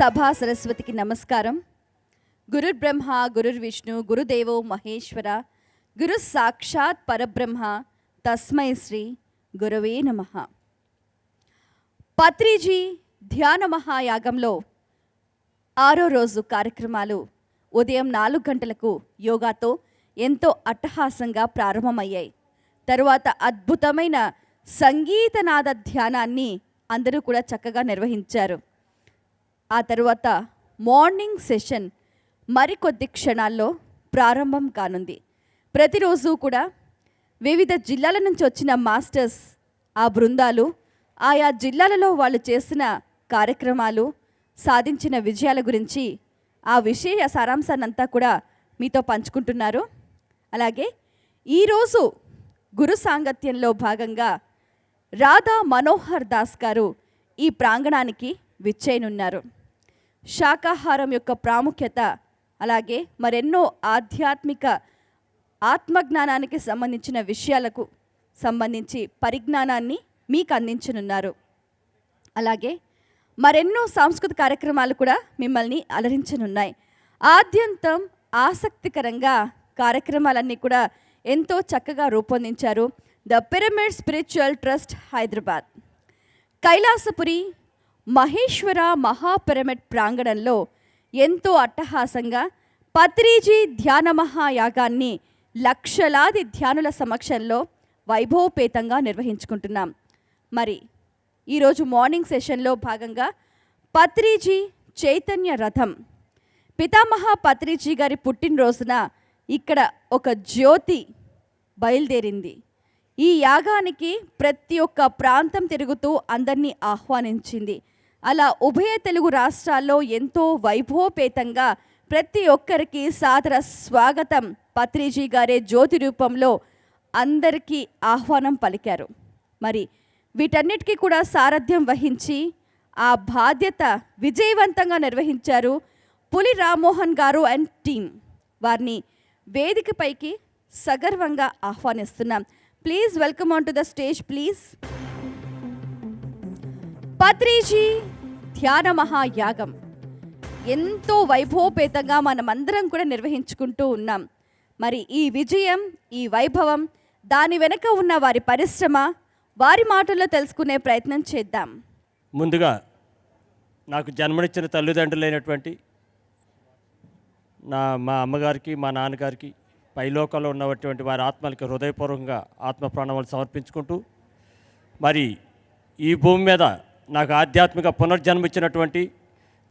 సభా సరస్వతికి నమస్కారం. గురుర్ బ్రహ్మ గురుర్ విష్ణు గురుదేవో మహేశ్వర గురు సాక్షాత్ పరబ్రహ్మ తస్మై శ్రీ గురవే నమ. పత్రిజీ ధ్యాన మహాయాగంలో ఆరో రోజు కార్యక్రమాలు ఉదయం నాలుగు గంటలకు యోగాతో ఎంతో అట్టహాసంగా ప్రారంభమయ్యాయి. తరువాత అద్భుతమైన సంగీతనాద ధ్యానాన్ని అందరూ కూడా చక్కగా నిర్వహించారు. ఆ తర్వాత మార్నింగ్ సెషన్ మరికొద్ది క్షణాల్లో ప్రారంభం కానుంది. ప్రతిరోజు కూడా వివిధ జిల్లాల నుంచి వచ్చిన మాస్టర్స్ ఆ బృందాలు ఆయా జిల్లాలలో వాళ్ళు చేసిన కార్యక్రమాలు సాధించిన విజయాల గురించి ఆ విషయ సారాంశాన్నంతా కూడా మీతో పంచుకుంటున్నారు. అలాగే ఈరోజు గురు సాంగత్యంలో భాగంగా రాధా మనోహర్ దాస్ గారు ఈ ప్రాంగణానికి విచ్చేయనున్నారు. శాకాహారం యొక్క ప్రాముఖ్యత అలాగే మరెన్నో ఆధ్యాత్మిక ఆత్మజ్ఞానానికి సంబంధించిన విషయాలకు సంబంధించి పరిజ్ఞానాన్ని మీకు అందించనున్నారు. అలాగే మరెన్నో సాంస్కృతిక కార్యక్రమాలు కూడా మిమ్మల్ని అలరించనున్నాయి. ఆద్యంతం ఆసక్తికరంగా కార్యక్రమాలన్నీ కూడా ఎంతో చక్కగా రూపొందించారు the pyramid spiritual trust Hyderabad. Kailasapuri Maheshwara మహాపిరమిడ్ ప్రాంగణంలో ఎంతో అట్టహాసంగా పత్రిజీ ధ్యాన మహాయాగాన్ని లక్షలాది ధ్యానుల సమక్షంలో వైభవపేతంగా నిర్వహించుకుంటున్నాం. మరి ఈరోజు మార్నింగ్ సెషన్లో భాగంగా పత్రిజీ చైతన్య రథం. పితామహ పత్రిజీ గారి పుట్టినరోజున ఇక్కడ ఒక జ్యోతి బయలుదేరింది. ఈ యాగానికి ప్రతి ఒక్క ప్రాంతం తిరుగుతూ అందరినీ ఆహ్వానించింది. అలా ఉభయ తెలుగు రాష్ట్రాల్లో ఎంతో వైభవపేతంగా ప్రతి ఒక్కరికి సాదర స్వాగతం పత్రిజీ గారే జ్యోతి రూపంలో అందరికీ ఆహ్వానం పలికారు. మరి వీటన్నిటికీ కూడా సారథ్యం వహించి ఆ బాధ్యత విజయవంతంగా నిర్వహించారు పులి రామ్మోహన్ గారు అండ్ టీం వారిని వేదికపైకి సగర్వంగా ఆహ్వానిస్తున్నాం. Please welcome on to the stage please. Patriji ధ్యాన మహాయాగం. ఎంతో వైభవపేతంగా మనమందరం కూడా నిర్వహించుకుంటూ ఉన్నాం. మరి ఈ విజయం ఈ వైభవం దాని వెనుక ఉన్న వారి పరిశ్రమ వారి మాటల్లో తెలుసుకునే ప్రయత్నం చేద్దాం. ముందుగా నాకు జన్మనిచ్చిన తల్లిదండ్రులైనటువంటి నా మా అమ్మగారికి మా నాన్నగారికి పైలోకంలో ఉన్నటువంటి వారి ఆత్మలకి హృదయపూర్వకంగా ఆత్మ ప్రాణములు సమర్పించుకుంటూ మరి ఈ భూమి మీద నాకు ఆధ్యాత్మిక పునర్జన్మ ఇచ్చినటువంటి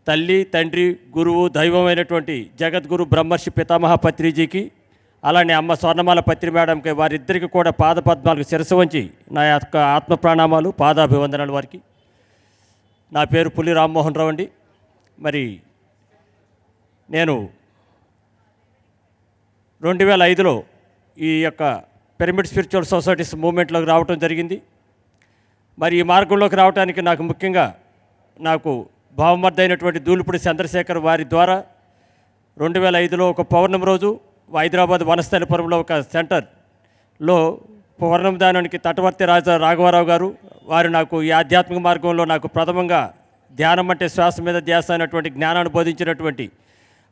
తల్లి తండ్రి గురువు దైవమైనటువంటి జగద్గురు బ్రహ్మర్షి పితామహ పత్రిజీకి అలానే అమ్మ స్వర్ణమాల పత్రి మేడంకి వారిద్దరికి కూడా పాదపద్మాలకు శిరసు వంచి నా యొక్క ఆత్మ ప్రాణామాలు పాదాభివందనాలు వారికి. నా పేరు పులి రామ్మోహన్ రావు అండి. మరి నేను రెండు వేల ఐదులో ఈ యొక్క పిరమిడ్ స్పిరిచువల్ సొసైటీస్ మూమెంట్లోకి రావటం జరిగింది. మరి ఈ మార్గంలోకి రావడానికి నాకు ముఖ్యంగా నాకు భావమర్థైనటువంటి దూలిపూడి చంద్రశేఖర్ వారి ద్వారా రెండు వేల ఐదులో ఒక పౌర్ణమి రోజు హైదరాబాద్ వనస్థలిపురంలో ఒక సెంటర్లో పౌర్ణమి దానానికి తటవర్తి రాజా రాఘవరావు గారు వారు నాకు ఈ ఆధ్యాత్మిక మార్గంలో నాకు ప్రథమంగా ధ్యానం అంటే శ్వాస మీద ధ్యాస అయినటువంటి జ్ఞానాన్ని బోధించినటువంటి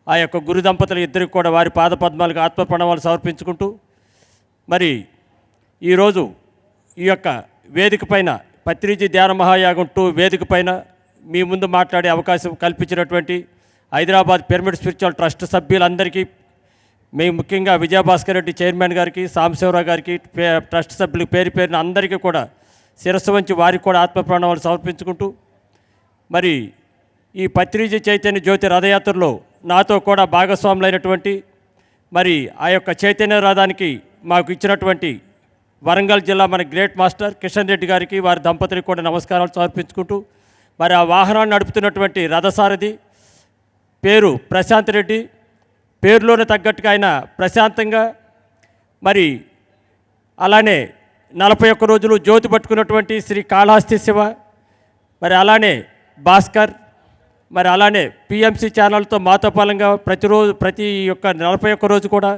ఆ యొక్క గురు దంపతులు ఇద్దరికి కూడా వారి పాదపద్మాలకు ఆత్మ ప్రణవాలు సమర్పించుకుంటూ మరి ఈరోజు ఈ యొక్క వేదిక పైన పత్రిజీ ధ్యాన మహాయాగం టూ వేదిక పైన మీ ముందు మాట్లాడే అవకాశం కల్పించినటువంటి హైదరాబాద్ పిరమిడ్ స్పిరిచువల్ ట్రస్ట్ సభ్యులందరికీ మేము ముఖ్యంగా విజయభాస్కర్ రెడ్డి చైర్మన్ గారికి సాంబశివరావు గారికి పే- ట్రస్ట్ సభ్యులకు పేరు పేరున అందరికీ కూడా శిరస్సు వంచి వారికి కూడా ఆత్మ ప్రణామాలు సమర్పించుకుంటూ మరి ఈ పత్రిజీ చైతన్య జ్యోతి రథయాత్రలో నాతో కూడా భాగస్వాములైనటువంటి మరి ఆ యొక్క చైతన్య రథానికి మాకు ఇచ్చినటువంటి వరంగల్ జిల్లా మన గ్రేట్ మాస్టర్ కిషన్ రెడ్డి గారికి వారి దంపతులకు కూడా నమస్కారాలు సమర్పించుకుంటూ మరి ఆ వాహనాన్ని నడుపుతున్నటువంటి రథసారథి పేరు ప్రశాంత్ రెడ్డి. పేరులోనే తగ్గట్టుగా ఆయన ప్రశాంతంగా మరి అలానే నలభై ఒక్క రోజులు జ్యోతి పట్టుకున్నటువంటి శ్రీ కాళహస్తి శివ మరి అలానే భాస్కర్ మరి అలానే పిఎంసి ఛానల్తో మాతో పాలంగా ప్రతిరోజు ప్రతి ఒక్క నలభై ఒక్క రోజు కూడా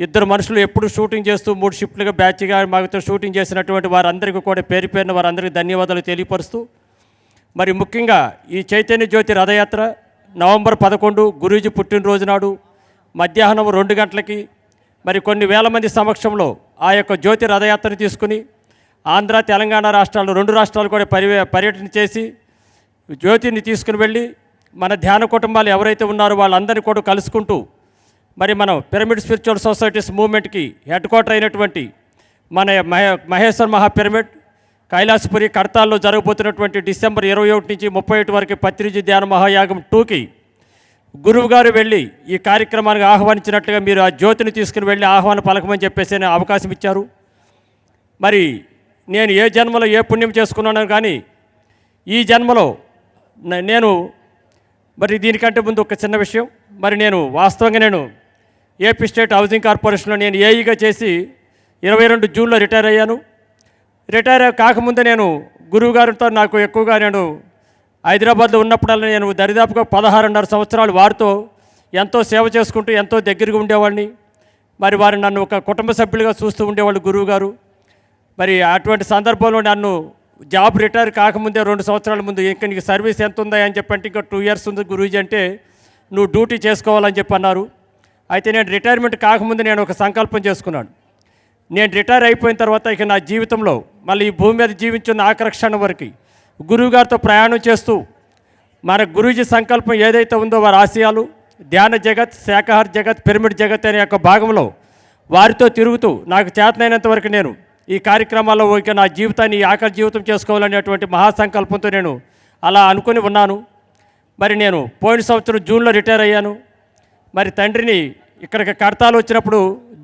ఇద్దరు మనుషులు ఎప్పుడు షూటింగ్ చేస్తూ మూడు షిఫ్ట్లుగా బ్యాచ్గా మాతో షూటింగ్ చేసినటువంటి వారందరికీ కూడా పేరు పేరున వారందరికీ ధన్యవాదాలు తెలియపరుస్తూ మరి ముఖ్యంగా ఈ చైతన్య జ్యోతి రథయాత్ర నవంబర్ పదకొండు గురూజీ పుట్టినరోజు నాడు మధ్యాహ్నం రెండు గంటలకి మరి కొన్ని వేల మంది సమక్షంలో ఆ యొక్క జ్యోతి రథయాత్రను తీసుకుని ఆంధ్ర తెలంగాణ రాష్ట్రాలు రెండు రాష్ట్రాలు కూడా పర్య పర్యటన చేసి జ్యోతిని తీసుకుని వెళ్ళి మన ధ్యాన కుటుంబాలు ఎవరైతే ఉన్నారో వాళ్ళందరినీ కూడా కలుసుకుంటూ మరి మనం పిరమిడ్ స్పిరిచువల్ సొసైటీస్ మూవ్మెంట్కి హెడ్ క్వార్టర్ అయినటువంటి మన మహే మహేశ్వర్ మహా పిరమిడ్ కైలాసపురి కడతాల్లో జరగబోతున్నటువంటి డిసెంబర్ ఇరవై ఒకటి నుంచి ముప్పై ఒకటి వరకు పత్రిజీ ధ్యాన మహాయాగం టూకి గురువు గారు వెళ్ళి ఈ కార్యక్రమానికి ఆహ్వానించినట్లుగా మీరు ఆ జ్యోతిని తీసుకుని వెళ్ళి ఆహ్వాన పలకమని చెప్పేసి అవకాశం ఇచ్చారు. మరి నేను ఏ జన్మలో ఏ పుణ్యం చేసుకున్నాను కానీ ఈ జన్మలో నేను మరి దీనికంటే ముందు ఒక చిన్న విషయం. మరి నేను వాస్తవంగా నేను ఏపీ స్టేట్ హౌసింగ్ కార్పొరేషన్లో నేను ఏఈగా చేసి ఇరవై రెండు జూన్లో రిటైర్ అయ్యాను. రిటైర్ కాకముందే నేను గురువు గారితో నాకు ఎక్కువగా నేను హైదరాబాద్లో ఉన్నప్పుడల్లా నేను దరిదాపుగా పదహారున్నర సంవత్సరాలు వారితో ఎంతో సేవ చేసుకుంటూ ఎంతో దగ్గరగా ఉండేవాడిని. మరి వారు నన్ను ఒక కుటుంబ సభ్యులుగా చూస్తూ ఉండేవాళ్ళు గురువు గారు. మరి అటువంటి సందర్భంలో నన్ను జాబ్ రిటైర్ కాకముందే రెండు సంవత్సరాల ముందు ఇంకా నీకు సర్వీస్ ఎంత ఉందా అని చెప్పంటే ఇంకా టూ ఇయర్స్ ఉంది గురూజీ అంటే నువ్వు డ్యూటీ చేసుకోవాలని చెప్పి అన్నారు. అయితే నేను రిటైర్మెంట్ కాకముందు నేను ఒక సంకల్పం చేసుకున్నాను. నేను రిటైర్ అయిపోయిన తర్వాత ఇక నా జీవితంలో మళ్ళీ ఈ భూమి మీద జీవించిన ఆకర్షణ వరకు గురువుగారితో ప్రయాణం చేస్తూ మన గురూజీ సంకల్పం ఏదైతే ఉందో వారి ఆశయాలు ధ్యాన జగత్ శాఖహార జగత్ పిరమిడ్ జగత్ అనే యొక్క భాగంలో వారితో తిరుగుతూ నాకు చేతనైనంత వరకు నేను ఈ కార్యక్రమాల్లో ఇక నా జీవితాన్ని ఈ ఆఖరి జీవితం చేసుకోవాలనేటువంటి మహాసంకల్పంతో నేను అలా అనుకుని ఉన్నాను. మరి నేను పోయిన సంవత్సరం జూన్లో రిటైర్ అయ్యాను. మరి తండ్రిని ఇక్కడికి కడతాలు వచ్చినప్పుడు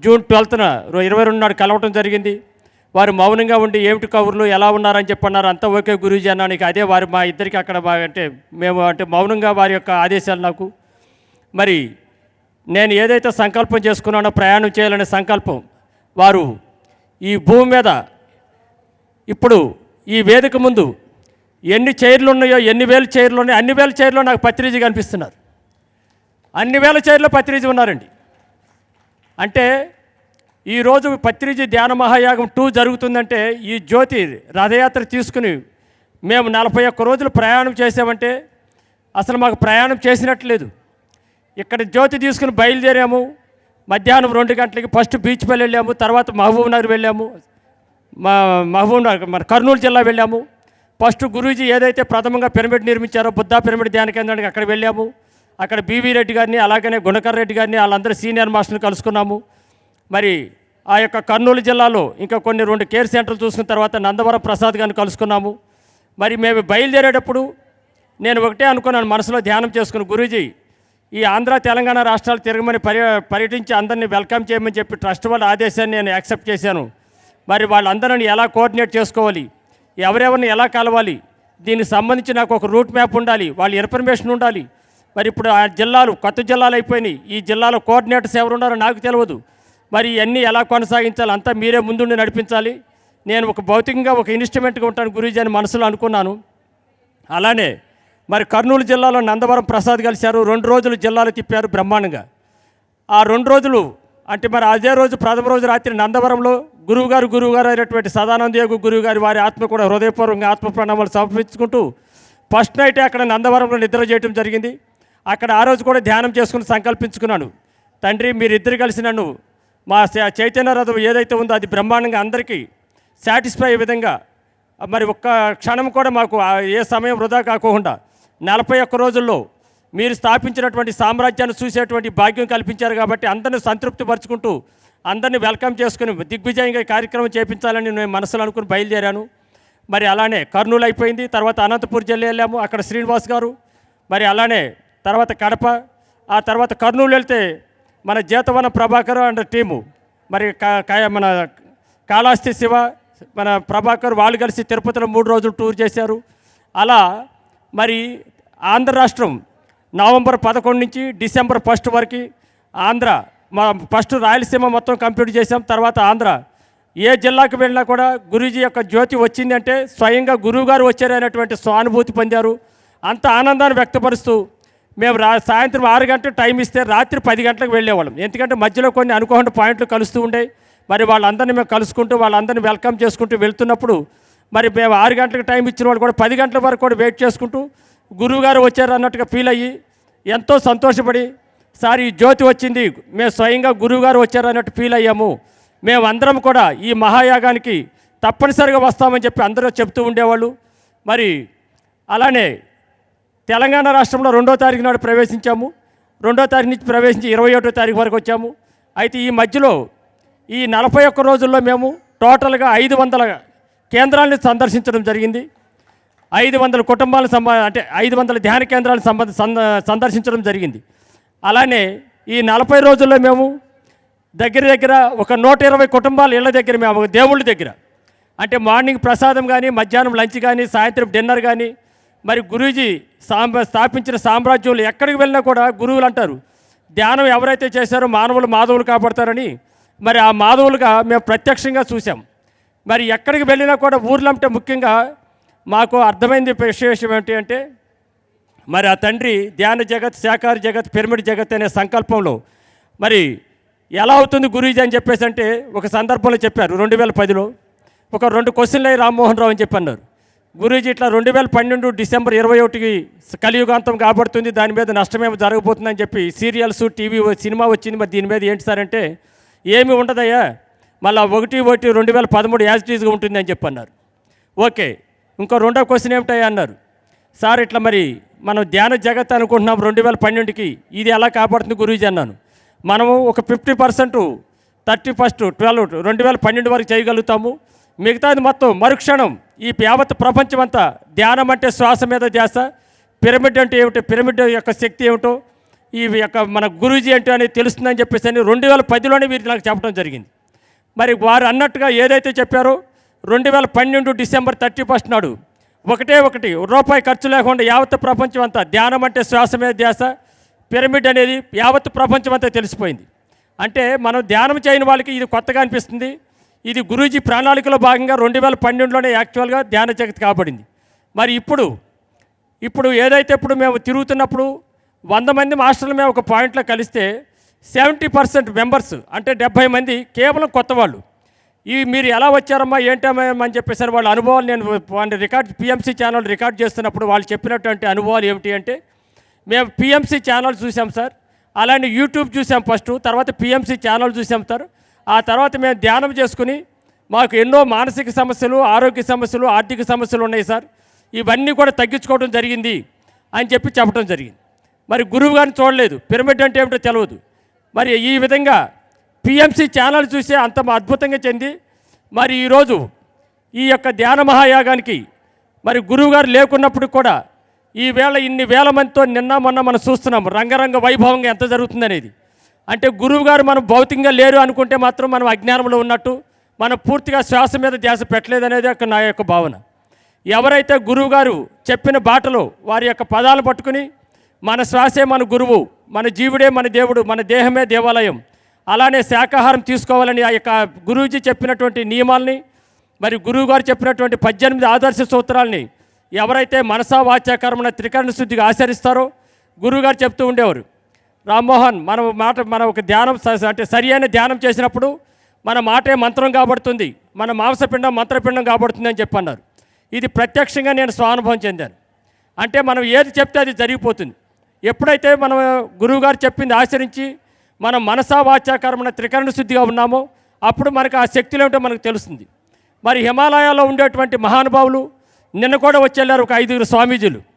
జూన్ ట్వెల్త్న ఇరవై రెండు నాడు కలవటం జరిగింది. వారు మౌనంగా ఉండి ఏమిటి కబుర్లు ఎలా ఉన్నారని చెప్పన్నారు. అంతా ఓకే గురూజీ అన్నా నీకు అదే వారు మా ఇద్దరికి అక్కడ అంటే మేము అంటే మౌనంగా వారి యొక్క ఆదేశాలు నాకు. మరి నేను ఏదైతే సంకల్పం చేసుకున్నానో ప్రయాణం చేయాలనే సంకల్పం వారు ఈ భూమి మీద ఇప్పుడు ఈ వేదిక ముందు ఎన్ని చైర్లు ఉన్నాయో ఎన్ని వేల చైర్లు ఉన్నాయో అన్ని వేల చైర్లో నాకు పత్రిజీ కనిపిస్తున్నారు. అన్ని వేల చైర్లో పత్రిజీ ఉన్నారండి. అంటే ఈరోజు పత్రిజీ ధ్యాన మహాయాగం టూ జరుగుతుందంటే ఈ జ్యోతి రథయాత్ర తీసుకుని మేము నలభై ఒక్క రోజులు ప్రయాణం చేసామంటే అసలు మాకు ప్రయాణం చేసినట్లేదు ఇక్కడ జ్యోతి తీసుకుని బయలుదేరాము. మధ్యాహ్నం రెండు గంటలకి ఫస్ట్ బీచ్ పల్లి వెళ్ళాము. తర్వాత మహబూబ్ నగర్ వెళ్ళాము. మా మహబూబ్ నగర్ మన కర్నూలు జిల్లా వెళ్ళాము. ఫస్ట్ గురూజీ ఏదైతే ప్రథమంగా పిరమిడ్ నిర్మించారో బుద్ధా పిరమిడ్ ధ్యాన కేంద్రానికి అక్కడ వెళ్ళాము. అక్కడ బీవీ రెడ్డి గారిని అలాగనే గుణకర్ రెడ్డి గారిని వాళ్ళందరూ సీనియర్ మాస్టర్ని కలుసుకున్నాము. మరి ఆ యొక్క కర్నూలు జిల్లాలో ఇంకా కొన్ని రెండు కేర్ సెంటర్లు చూసుకున్న తర్వాత నందవరం ప్రసాద్ గారిని కలుసుకున్నాము. మరి మేము బయలుదేరేటప్పుడు నేను ఒకటే అనుకున్నాను మనసులో ధ్యానం చేసుకుని గురూజీ ఈ ఆంధ్ర తెలంగాణ రాష్ట్రాలు తిరగమని పర్య పర్యటించి అందరినీ వెల్కమ్ చేయమని చెప్పి ట్రస్ట్ వాళ్ళ ఆదేశాన్ని నేను యాక్సెప్ట్ చేశాను. మరి వాళ్ళందరిని ఎలా కోఆర్డినేట్ చేసుకోవాలి? ఎవరెవరిని ఎలా కలవాలి? దీనికి సంబంధించి నాకు ఒక రూట్ మ్యాప్ ఉండాలి వాళ్ళ ఇన్ఫర్మేషన్ ఉండాలి. మరి ఇప్పుడు ఆ జిల్లాలు కొత్త జిల్లాలు అయిపోయినాయి. ఈ జిల్లాలో కోఆర్డినేటర్స్ ఎవరు ఉన్నారో నాకు తెలియదు మరి ఇవన్నీ ఎలా కొనసాగించాలి? అంతా మీరే ముందుండి నడిపించాలి. నేను ఒక భౌతికంగా ఒక ఇన్స్ట్రుమెంట్గా ఉంటాను గురూజీ అని మనసులో అనుకున్నాను. అలానే మరి కర్నూలు జిల్లాలో నందవరం ప్రసాద్ కలిశారు. రెండు రోజులు జిల్లాలు తిప్పారు బ్రహ్మాండంగా. ఆ రెండు రోజులు అంటే మరి అదే రోజు ప్రథమ రోజు రాత్రి నందవరంలో గురువుగారు గురువుగారు అయినటువంటి సదానంద యోగు గురువుగారి వారి ఆత్మ కూడా హృదయపూర్వకంగా ఆత్మ ప్రణామాలు సమర్పించుకుంటూ ఫస్ట్ నైట్ అక్కడ నందవరంలో నిద్ర చేయడం జరిగింది. అక్కడ ఆ రోజు కూడా ధ్యానం చేసుకుని సంకల్పించుకున్నాను. తండ్రి మీరిద్దరు కలిసి నన్ను మా చైతన్య రథం ఏదైతే ఉందో అది బ్రహ్మాండంగా అందరికీ సాటిస్ఫై అయ్యే విధంగా మరి ఒక్క క్షణం కూడా మాకు ఏ సమయం వృధా కాకుండా నలభై ఒక్క రోజుల్లో మీరు స్థాపించినటువంటి సామ్రాజ్యాన్ని చూసేటువంటి భాగ్యం కల్పించారు కాబట్టి అందరిని సంతృప్తి పరుచుకుంటూ అందరిని వెల్కమ్ చేసుకుని దిగ్విజయంగా కార్యక్రమం చేపించాలని నేను మనసులో అనుకుని బయలుదేరాను. మరి అలానే కర్నూలు అయిపోయింది. తర్వాత అనంతపూర్ జిల్లా వెళ్ళాము. అక్కడ శ్రీనివాస్ గారు. మరి అలానే తర్వాత కడప ఆ తర్వాత కర్నూలు వెళ్తే మన జీతవన ప్రభాకర్ అండ్ టీము. మరి మన కాళాస్తి శివ మన ప్రభాకర్ వాళ్ళు కలిసి తిరుపతిలో మూడు రోజులు టూర్ చేశారు. అలా మరి ఆంధ్ర రాష్ట్రం నవంబర్ పదకొండు నుంచి డిసెంబర్ ఫస్ట్ వరకు ఆంధ్ర మా ఫస్ట్ రాయలసీమ మొత్తం కంప్లీట్ చేసాం తర్వాత ఆంధ్ర. ఏ జిల్లాకు వెళ్ళినా కూడా గురూజీ యొక్క జ్యోతి వచ్చిందంటే స్వయంగా గురువు గారు వచ్చారు అనేటువంటి స్వానుభూతి పొందారు. అంత ఆనందాన్ని వ్యక్తపరుస్తూ మేము రా సాయంత్రం ఆరు గంటలకు టైం ఇస్తే రాత్రి పది గంటలకు వెళ్ళేవాళ్ళం. ఎందుకంటే మధ్యలో కొన్ని అనుకోకుండా పాయింట్లు కలుస్తూ ఉండేవి మరి వాళ్ళందరినీ మేము కలుసుకుంటూ వాళ్ళందరినీ వెల్కమ్ చేసుకుంటూ వెళ్తున్నప్పుడు మరి మేము ఆరు గంటలకు టైం ఇచ్చిన వాళ్ళు కూడా పది గంటల వరకు కూడా వెయిట్ చేసుకుంటూ గురువుగారు వచ్చారు అన్నట్టుగా ఫీల్ అయ్యి ఎంతో సంతోషపడి సార్ ఈ జ్యోతి వచ్చింది. మేము స్వయంగా గురువుగారు వచ్చారు అన్నట్టు ఫీల్ అయ్యాము. మేము అందరం కూడా ఈ మహాయాగానికి తప్పనిసరిగా వస్తామని చెప్పి అందరూ చెప్తూ ఉండేవాళ్ళు. మరి అలానే తెలంగాణ రాష్ట్రంలో రెండో తారీఖు నాడు ప్రవేశించాము. రెండో తారీఖు నుంచి ప్రవేశించి ఇరవై ఒకటో తారీఖు వరకు వచ్చాము. అయితే ఈ మధ్యలో ఈ నలభై ఒక్క రోజుల్లో మేము టోటల్గా ఐదు వందల కేంద్రాలను సందర్శించడం జరిగింది. ఐదు వందల కుటుంబాలను సంబ అంటే ఐదు వందల ధ్యాన కేంద్రాలను సంబంధ సందర్శించడం జరిగింది. అలానే ఈ నలభై రోజుల్లో మేము దగ్గర దగ్గర ఒక నూట ఇరవై కుటుంబాల ఇళ్ళ దగ్గర మేము దేవుళ్ళ దగ్గర. అంటే మార్నింగ్ ప్రసాదం కానీ మధ్యాహ్నం లంచ్ కానీ సాయంత్రం డిన్నర్ కానీ మరి గురూజీ సాంబ స్థాపించిన సామ్రాజ్యంలో ఎక్కడికి వెళ్ళినా కూడా గురువులు అంటారు ధ్యానం ఎవరైతే చేశారో మానవులు మాధవులు కాపాడతారని. మరి ఆ మాధవులుగా మేము ప్రత్యక్షంగా చూసాం మరి ఎక్కడికి వెళ్ళినా కూడా ఊర్లో అంటే ముఖ్యంగా మాకు అర్థమైంది విశేషం ఏంటి అంటే మరి ఆ తండ్రి ధ్యాన జగత్ శాకార జగత్ పిరమిడ్ జగత్ అనే సంకల్పంలో మరి ఎలా అవుతుంది గురూజీ అని చెప్పేసి అంటే ఒక సందర్భంలో చెప్పారు రెండు వేల పదిలో. ఒక రెండు క్వశ్చన్లు అయ్యి రామ్మోహన్ రావు అని చెప్పి అన్నారు గురూజీ ఇట్లా రెండు వేల పన్నెండు డిసెంబర్ ఇరవై ఒకటికి కలియుగాంతం కాబడుతుంది. దాని మీద నష్టమేమో జరగబోతుందని చెప్పి సీరియల్స్ టీవీ సినిమా వచ్చింది. మరి దీని మీద ఏంటి సార్ అంటే ఏమి ఉండదయ్యా మళ్ళీ ఒకటి ఒకటి రెండు వేల పదమూడు యాజిటీజ్గా ఉంటుంది అని చెప్పి అన్నారు. ఓకే ఇంకో రెండో క్వశ్చన్ ఏమిటయ్యా అన్నారు. సార్ ఇట్లా మరి మనం ధ్యాన జగత్ అనుకుంటున్నాం రెండు వేల పన్నెండుకి. ఇది ఎలా కాపాడుతుంది గురూజీ అన్నాను. మనము ఒక fifty percent thirty first twelve రెండు వేల పన్నెండు వరకు చేయగలుగుతాము. మిగతాది మొత్తం మరుక్షణం ఈ యావత్ ప్రపంచం అంతా ధ్యానం అంటే శ్వాస మీద ధ్యాస పిరమిడ్ అంటే ఏమిటో పిరమిడ్ యొక్క శక్తి ఏమిటో ఈ యొక్క మన గురూజీ అంటే అని తెలుస్తుందని చెప్పేసి అని రెండు వేల పదిలోనే వీరు నాకు చెప్పడం జరిగింది. మరి వారు అన్నట్టుగా ఏదైతే చెప్పారో రెండు వేల పన్నెండు డిసెంబర్ థర్టీ ఫస్ట్ నాడు ఒకటే ఒకటి రూపాయి ఖర్చు లేకుండా యావత్ ప్రపంచం అంతా ధ్యానం అంటే శ్వాస మీద ధ్యాస పిరమిడ్ అనేది యావత్ ప్రపంచం అంతా తెలిసిపోయింది. అంటే మనం ధ్యానం చేయని వాళ్ళకి ఇది కొత్తగా అనిపిస్తుంది. ఇది గురూజీ ప్రణాళికలో భాగంగా రెండు వేల పన్నెండులోనే యాక్చువల్గా ధ్యాన జగత్ కాబడింది. మరి ఇప్పుడు ఇప్పుడు ఏదైతే ఇప్పుడు మేము తిరుగుతున్నప్పుడు వంద మంది మాస్టర్లు మేము ఒక పాయింట్లో కలిస్తే సెవెంటీ పర్సెంట్ మెంబర్స్ అంటే డెబ్భై మంది కేవలం కొత్త వాళ్ళు. ఇవి మీరు ఎలా వచ్చారమ్మా ఏంటమ్మా అని చెప్పేసి వాళ్ళ అనుభవాలు నేను వాళ్ళ రికార్డ్ పిఎంసీ ఛానల్ రికార్డ్ చేస్తున్నప్పుడు వాళ్ళు చెప్పినటువంటి అనుభవాలు ఏమిటి అంటే మేము పిఎంసీ ఛానల్ చూసాం సార్ అలానే యూట్యూబ్ చూసాం ఫస్ట్ తర్వాత పిఎంసీ ఛానల్ చూసాం సార్ ఆ తర్వాత మేము ధ్యానం చేసుకుని మాకు ఎన్నో మానసిక సమస్యలు ఆరోగ్య సమస్యలు ఆర్థిక సమస్యలు ఉన్నాయి సార్. ఇవన్నీ కూడా తగ్గించుకోవడం జరిగింది అని చెప్పి చెప్పడం జరిగింది. మరి గురువు గారిని చూడలేదు. పిరమిడ్ అంటే ఏమిటో తెలియదు మరి ఈ విధంగా పిఎంసి ఛానల్ చూసే అంత అద్భుతంగా చెంది మరి ఈరోజు ఈ యొక్క ధ్యాన మహాయాగానికి మరి గురువుగారు లేకున్నప్పుడు కూడా ఈ వేళ ఇన్ని వేల మందితో నిన్న మొన్న మనం చూస్తున్నాం. రంగరంగ వైభవంగా ఎంత జరుగుతుందనేది. అంటే గురువు గారు మనం భౌతికంగా లేరు అనుకుంటే మాత్రం మనం అజ్ఞానంలో ఉన్నట్టు మనం పూర్తిగా శ్వాస మీద ధ్యాస పెట్టలేదనేది ఒక నా యొక్క భావన. ఎవరైతే గురువుగారు చెప్పిన బాటలో వారి యొక్క పదాలు పట్టుకుని మన శ్వాసే మన గురువు మన జీవుడే మన దేవుడు మన దేహమే దేవాలయం అలానే శాకాహారం తీసుకోవాలని ఆ యొక్క గురూజీ చెప్పినటువంటి నియమాల్ని మరి గురువు గారు చెప్పినటువంటి పద్దెనిమిది ఆదర్శ సూత్రాల్ని ఎవరైతే మనసా వాచాకరమైన త్రికరణ శుద్ధిగా ఆచరిస్తారో గురువుగారు చెప్తూ ఉండేవారు. రామ్మోహన్ మనం మాట మన ఒక ధ్యానం స- అంటే సరి అయిన ధ్యానం చేసినప్పుడు మన మాటే మంత్రం కాబడుతుంది. మన మాంసపిండం మంత్రపిండం కాబడుతుంది అని చెప్పన్నారు. ఇది ప్రత్యక్షంగా నేను స్వానుభవం చెందాను. అంటే మనం ఏది చెప్తే అది జరిగిపోతుంది. ఎప్పుడైతే మనం గురువుగారు చెప్పింది ఆచరించి మనం మనసా వాచాకరమైన త్రికరణ శుద్ధిగా ఉన్నామో అప్పుడు మనకు ఆ శక్తులు ఏమిటో మనకు తెలుస్తుంది. మరి హిమాలయాల్లో ఉండేటువంటి మహానుభావులు నిన్న కూడా వచ్చేళ్ళారు ఒక ఐదుగురు స్వామీజీలు.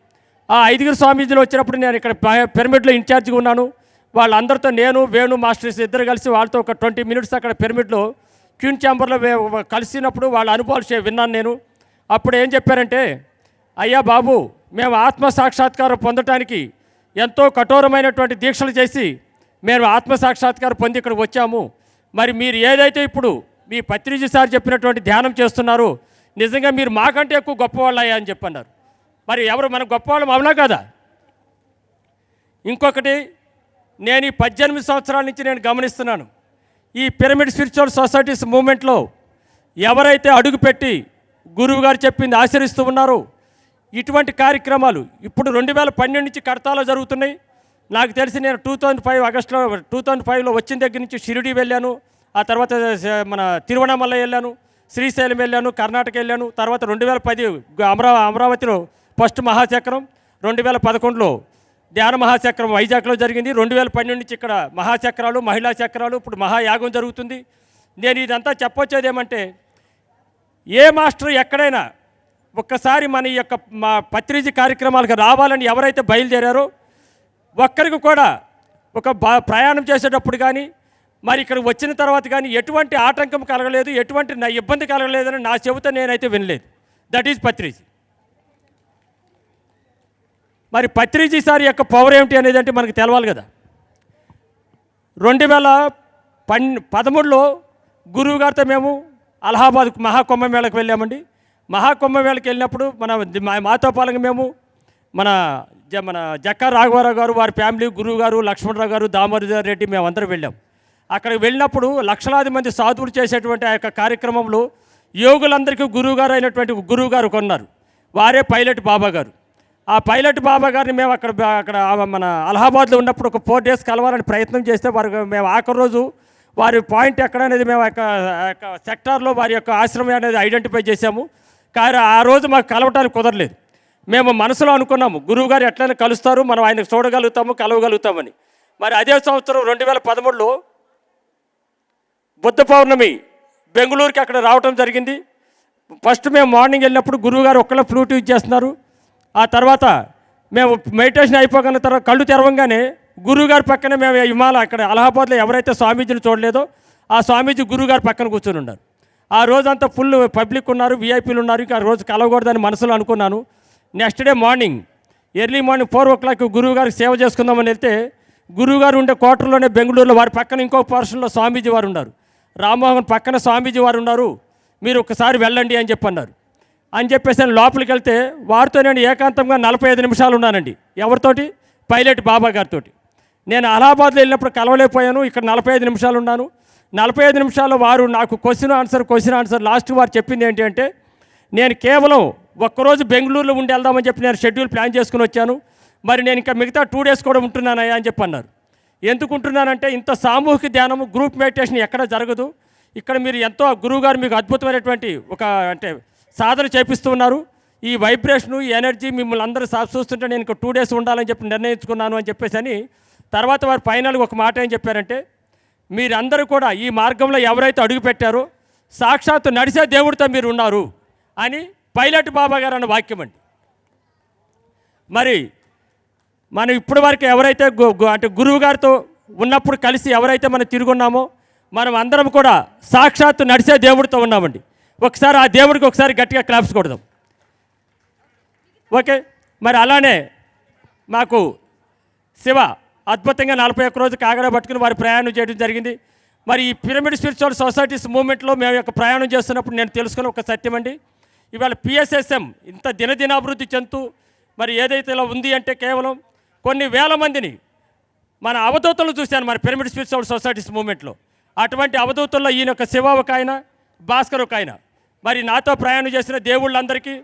ఆ ఐదుగురు స్వామీజీలు వచ్చినప్పుడు నేను ఇక్కడ పిరమిడ్లో ఇన్ఛార్జిగా ఉన్నాను. వాళ్ళందరితో నేను వేణు మాస్టర్స్ ఇద్దరు కలిసి వాళ్ళతో ఒక ట్వంటీ మినిట్స్ అక్కడ పిరమిడ్లో క్యూన్ ఛాంబర్లో కలిసినప్పుడు వాళ్ళ అనుభవాలు చే- విన్నాను నేను. అప్పుడు ఏం చెప్పారంటే అయ్యా బాబు మేము ఆత్మ సాక్షాత్కారం పొందటానికి ఎంతో కఠోరమైనటువంటి దీక్షలు చేసి మేము ఆత్మ సాక్షాత్కారం పొంది ఇక్కడికి వచ్చాము. మరి మీరు ఏదైతే ఇప్పుడు మీ పత్రిజీ సార్ చెప్పినటువంటి ధ్యానం చేస్తున్నారు నిజంగా మీరు మాకంటే ఎక్కువ గొప్పవాళ్ళు అయ్యా అని చెప్పన్నారు. మరి ఎవరు మన గొప్పవాళ్ళం? అవునా కదా? ఇంకొకటి నేను ఈ పద్దెనిమిది సంవత్సరాల నుంచి నేను గమనిస్తున్నాను. ఈ పిరమిడ్ స్పిరిచువల్ సొసైటీస్ మూమెంట్లో ఎవరైతే అడుగుపెట్టి గురువు గారు చెప్పింది ఆచరిస్తూ ఉన్నారో ఇటువంటి కార్యక్రమాలు ఇప్పుడు రెండు వేల పన్నెండు నుంచి కడతాలో జరుగుతున్నాయి. నాకు తెలిసి నేను టూ థౌజండ్ ఫైవ్ ఆగస్టులో టూ థౌజండ్ ఫైవ్లో వచ్చిన దగ్గర నుంచి షిరిడి వెళ్ళాను. ఆ తర్వాత మన తిరువణామల వెళ్ళాను శ్రీశైలం వెళ్ళాను కర్ణాటక వెళ్ళాను. తర్వాత రెండు వేల పది అమరా అమరావతిలో ఫస్ట్ మహాచక్రం రెండు వేల పదకొండులో ధ్యాన మహాచక్రం వైజాగ్లో జరిగింది. రెండు వేల పన్నెండు నుంచి ఇక్కడ మహాచక్రాలు మహిళా చక్రాలు ఇప్పుడు మహాయాగం జరుగుతుంది. నేను ఇదంతా చెప్పొచ్చేది ఏమంటే ఏ మాస్టర్ ఎక్కడైనా ఒక్కసారి మన ఈ యొక్క మా పత్రిజీ కార్యక్రమాలకు రావాలని ఎవరైతే బయలుదేరారో ఒక్కరికి కూడా ఒక బా ప్రయాణం చేసేటప్పుడు కానీ మరి ఇక్కడ వచ్చిన తర్వాత కానీ ఎటువంటి ఆటంకం కలగలేదు ఎటువంటి నా ఇబ్బంది కలగలేదని నా చెబుతా నేనైతే వినలేదు. That is Patriji. మరి పత్రిజీ సార్ యొక్క పవర్ ఏమిటి అనేది అంటే మనకు తెలవాలి కదా. రెండు వేల పన్ పదమూడులో గురువు గారితో మేము అలహాబాద్ మహాకుంభమేళకు వెళ్ళామండి. మహాకుంభమేళకి వెళ్ళినప్పుడు మన మా- మాతో పాలంగా మేము మన జ మన జక్కా రాఘవరావు గారు వారి ఫ్యామిలీ గురువు గారు లక్ష్మణరావు గారు దామోదర్ రెడ్డి మేమందరం వెళ్ళాం. అక్కడికి వెళ్ళినప్పుడు లక్షలాది మంది సాధువులు చేసేటువంటి ఆ యొక్క కార్యక్రమంలో యోగులందరికీ గురువు గారు అయినటువంటి గురువు గారు కొన్నారు వారే పైలట్ బాబా గారు. ఆ పైలట్ బాబా గారిని మేము అక్కడ అక్కడ మన అలహాబాద్లో ఉన్నప్పుడు ఒక ఫోర్ డేస్ కలవాలని ప్రయత్నం చేస్తే వారు మేము ఆఖరి రోజు వారి పాయింట్ ఎక్కడ అనేది మేము యొక్క యొక్క సెక్టార్లో వారి యొక్క ఆశ్రమం అనేది ఐడెంటిఫై చేశాము. కానీ ఆ రోజు మాకు కలవటానికి కుదరలేదు. మేము మనసులో అనుకున్నాము గురువు గారు ఎట్లయినా కలుస్తారు మనం ఆయనకు చూడగలుగుతాము కలవగలుగుతామని. మరి అదే సంవత్సరం రెండు వేల పదమూడులో బుద్ధ పౌర్ణమి బెంగళూరుకి అక్కడ రావటం జరిగింది. ఫస్ట్ మేము మార్నింగ్ వెళ్ళినప్పుడు గురువుగారు ఒక్కళ్ళ ఫ్లూట్ యూజ్ చేస్తున్నారు. ఆ తర్వాత మేము మెడిటేషన్ అయిపోగానే తర్వాత కళ్ళు తెరవంగానే గురువుగారి పక్కనే మేము హిమాలయ అక్కడ అలహాబాద్లో ఎవరైతే స్వామీజీని చూడలేదో ఆ స్వామీజీ గురువుగారి పక్కన కూర్చొని ఉన్నారు. ఆ రోజంతా ఫుల్ పబ్లిక్ ఉన్నారు విఐపీలు ఉన్నారు. ఇంకా ఆ రోజు కలవకూడదని మనసులో అనుకున్నాను. Next day morning early morning four o'clock గురువు గారికి సేవ చేసుకుందామని వెళ్తే గురువుగారు ఉండే క్వార్టర్లోనే బెంగళూరులో వారి పక్కన ఇంకో పోర్షన్లో స్వామీజీ వారు ఉన్నారు. రామ్మోహన్ పక్కన స్వామీజీ వారు ఉన్నారు. మీరు ఒకసారి వెళ్ళండి అని చెప్పన్నారు. అని చెప్పేసి నేను లోపలికి వెళ్తే వారితో నేను ఏకాంతంగా నలభై ఐదు నిమిషాలు ఉన్నానండి. ఎవరితోటి? పైలట్ బాబా గారితో నేను అలహాబాద్లో వెళ్ళినప్పుడు కలవలేకపోయాను. ఇక్కడ నలభై ఐదు నిమిషాలు ఉన్నాను. నలభై ఐదు నిమిషాల్లో వారు నాకు question answer question answer last వారు చెప్పింది ఏంటి అంటే నేను కేవలం ఒక్కరోజు బెంగళూరులో ఉండి వెళ్దామని చెప్పి నేను షెడ్యూల్ ప్లాన్ చేసుకుని వచ్చాను. మరి నేను ఇంకా మిగతా టూ డేస్ కూడా ఉంటున్నానయ్యా అని చెప్పి అన్నారు. ఎందుకు ఉంటున్నానంటే ఇంత సామూహిక ధ్యానము గ్రూప్ మెడిటేషన్ ఎక్కడ జరగదు. ఇక్కడ మీరు ఎంతో గురువుగారు మీకు అద్భుతమైనటువంటి ఒక అంటే సాధన చేపిస్తూ ఉన్నారు. ఈ వైబ్రేషను ఈ ఎనర్జీ మిమ్మల్ని అందరూ సా- చూస్తుంటే నేను ఇంకా టూ డేస్ ఉండాలని చెప్పి నిర్ణయించుకున్నాను అని చెప్పేసి అని తర్వాత వారు ఫైనల్గా ఒక మాట ఏం చెప్పారంటే మీరందరూ కూడా ఈ మార్గంలో ఎవరైతే అడుగుపెట్టారో సాక్షాత్తు నడిచే దేవుడితో మీరు ఉన్నారు అని పైలట్ బాబా గారు అన్న వాక్యం అండి. మరి మనం ఇప్పటి వరకు ఎవరైతే అంటే గురువు గారితో ఉన్నప్పుడు కలిసి ఎవరైతే మనం తిరుగున్నామో మనం అందరం కూడా సాక్షాత్తు నడిచే దేవుడితో ఉన్నామండి. ఒకసారి ఆ దేవుడికి ఒకసారి గట్టిగా క్లాప్స్ కొడదాం. ఓకే మరి అలానే మాకు శివ అద్భుతంగా నలభై ఒక్క రోజు కాగడ పట్టుకుని వారి ప్రయాణం చేయడం జరిగింది. మరి ఈ పిరమిడ్ స్పిరిచువల్ సొసైటీస్ మూవ్మెంట్లో మేము యొక్క ప్రయాణం చేస్తున్నప్పుడు నేను తెలుసుకున్న ఒక సత్యం అండి. ఇవాళ పిఎస్ఎస్ఎం ఇంత దినదినాభివృద్ధి చెందుతూ మరి ఏదైతే ఇలా ఉంది అంటే కేవలం కొన్ని వేల మందిని మన అవధూతలు చూశాను మన పిరమిడ్ స్పిరిచువల్ సొసైటీస్ మూవ్మెంట్లో అటువంటి అవధూతల్లో ఈయన యొక్క శివ ఒక ఆయన భాస్కర్ ఒక ఆయన. మరి నాతో ప్రయాణం చేసిన దేవుళ్ళందరికీ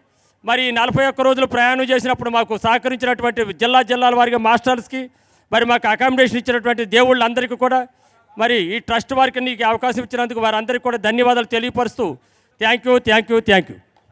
మరి నలభై ఒక్క రోజులు ప్రయాణం చేసినప్పుడు మాకు సహకరించినటువంటి జిల్లా జిల్లాల వారిగా మాస్టర్స్కి మరి మాకు అకామిడేషన్ ఇచ్చినటువంటి దేవుళ్ళందరికీ కూడా మరి ఈ ట్రస్ట్ వారికి నీకు అవకాశం ఇచ్చినందుకు వారందరికీ కూడా ధన్యవాదాలు తెలియపరుస్తూ thank you thank you thank you